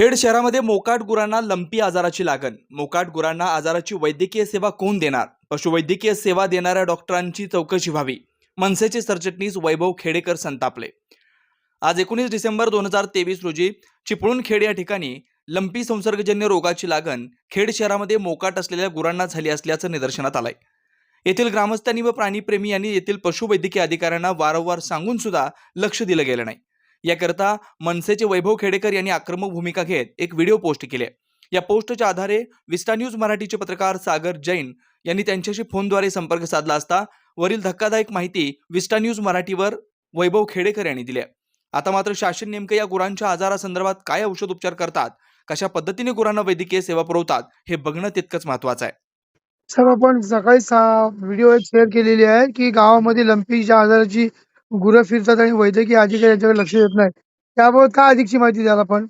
खेड शहरामध्ये मोकाट गुरांना लंपी आजाराची लागण. मोकाट गुरांना आजाराची वैद्यकीय सेवा कोण देणार? पशुवैद्यकीय सेवा देणाऱ्या डॉक्टरांची चौकशी व्हावी. मनसेचे सरचिटणीस वैभव खेडेकर संतापले. आज एकोणीस डिसेंबर दोन हजार तेवीस रोजी चिपळूण खेड या ठिकाणी लंपी संसर्गजन्य रोगाची लागण खेड शहरामध्ये मोकाट असलेल्या गुरांना झाली असल्याचं निदर्शनात आलंय. येथील ग्रामस्थांनी व प्राणीप्रेमी यांनी येथील पशुवैद्यकीय अधिकाऱ्यांना वारंवार सांगून सुद्धा लक्ष दिलं गेलं नाही. याकरता मनसेचे वैभव खेडेकर यांनी आक्रमक भूमिका घेत एक व्हिडिओ पोस्ट केले या पोस्टच्या आधारे विस्टा न्यूज मराठीचे पत्रकार सागर जैन यांनी त्यांच्याशी फोनद्वारे संपर्क साधला असता वरील धक्कादायक माहिती विस्टा न्यूज मराठीवर वैभव खेडेकर यांनी दिली आता मात्र शासन नेमकं या गुरांच्या आजारासंदर्भात काय औषध उपचार करतात कशा पद्धतीने गुरांना वैद्यकीय सेवा पुरवतात हे बघणं तितकंच महत्वाचं आहे. सर आपण सकाळी व्हिडिओ शेअर केलेली आहे की गावामध्ये लंपीच्या आजाराची गुरं फिरतात आणि वैद्यकीय अधिकारी यांच्याकडे लक्ष देत नाही. त्याबाबत काय अधिकची माहिती द्याल आपण?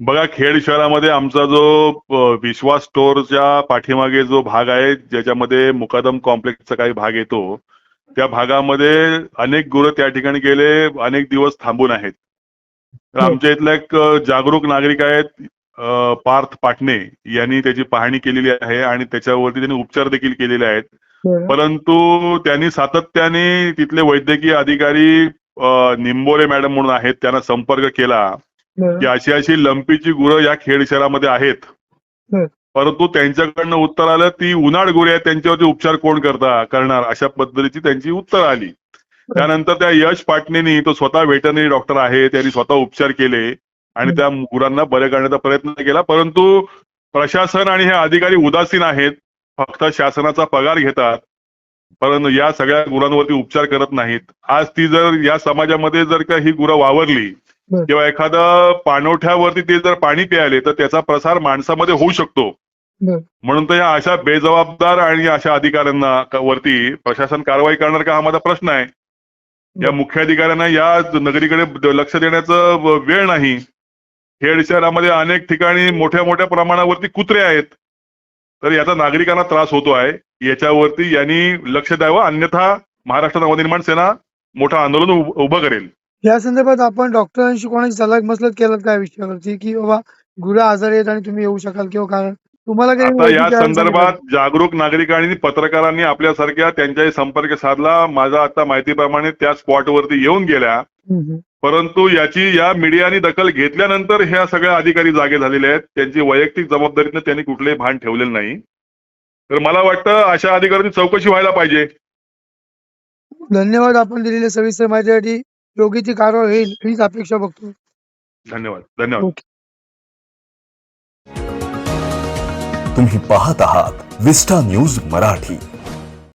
बघा खेड शहरामध्ये आमचा जो विश्वास स्टोअरच्या पाठीमागे जो भाग आहे ज्याच्यामध्ये मुकादम कॉम्प्लेक्सचा काही भाग येतो त्या भागामध्ये अनेक गुरं त्या ठिकाणी गेले अनेक दिवस थांबून आहेत. तर हो. आमच्या इथला एक जागरूक नागरिक आहेत पार्थ पाटणे यांनी त्याची पाहणी केलेली आहे आणि त्याच्यावरती त्यांनी उपचार देखील केलेले आहेत. परंतु त्यांनी सातत्याने तिथले वैद्यकीय अधिकारी निंबोरे मॅडम म्हणून आहेत त्यांना संपर्क केला की अशी अशी लंपीची गुरं या खेड शहरामध्ये आहेत. परंतु त्यांच्याकडनं उत्तर आलं ती उन्हाळ गुरे आहेत त्यांच्यावरती उपचार कोण करता करणार? अशा पद्धतीची त्यांची उत्तर आली. त्यानंतर त्या यश पाटणेनी तो स्वतः व्हेटरनरी डॉक्टर आहे त्यांनी स्वतः उपचार केले आणि. त्या गुरांना बरे करण्याचा प्रयत्न केला. परंतु प्रशासन आणि हे अधिकारी उदासीन आहेत. फक्त शासनाचा पगार घेतात परंतु या सगळ्या गुरांवरती उपचार करत नाहीत आज ती जर या समाजामध्ये जर का ही गुरं वावरली. किंवा एखादा पाणवठ्यावरती ते जर पाणी प्यायले तर त्याचा प्रसार माणसामध्ये होऊ शकतो. म्हणून तर या अशा बेजबाबदार आणि अशा अधिकाऱ्यांना वरती प्रशासन कारवाई करणार का हा माझा प्रश्न आहे या बर. मुख्य अधिकाऱ्यांना या नगरीकडे लक्ष देण्याचं वेळ नाही खेड शहरामध्ये अनेक ठिकाणी मोठ्या मोठ्या प्रमाणावरती कुत्रे आहेत तर याचा नागरिकांना त्रास होतो आहे. याच्यावरती यांनी लक्ष द्यावं. अन्यथा महाराष्ट्र नवनिर्माण सेना मोठं आंदोलन उभ- करेल. या संदर्भात आपण डॉक्टरांशी कोणाची सल्ला मसलत केलं काय विषयावरती? की बाबा गुरं आजारी आहेत आणि तुम्ही येऊ शकाल किंवा कारण? तुम्हाला काही आता या संदर्भात जागरूक नागरिकांनी पत्रकारांनी आपल्यासारख्या त्यांच्याशी संपर्क साधला. माझा आता माहितीप्रमाणे त्या स्पॉटवरती येऊन गेल्या. परंतु याची या मीडियाने दखल घेतल्यानंतर ह्या सगळ्या अधिकारी जागे झालेले आहेत. त्यांची वैयक्तिक जबाबदारीनं त्यांनी कुठलंही भान ठेवलेलं नाही. तर मला वाटतं अशा अधिकाऱ्यांची चौकशी व्हायला पाहिजे. धन्यवाद आपण दिलेल्या सविस्तर माहितीसाठी. योग्य ती कारवाई होईल हीच अपेक्षा बघतो. धन्यवाद. धन्यवाद. तुम्ही पाहत आहात विस्टा न्यूज मराठी.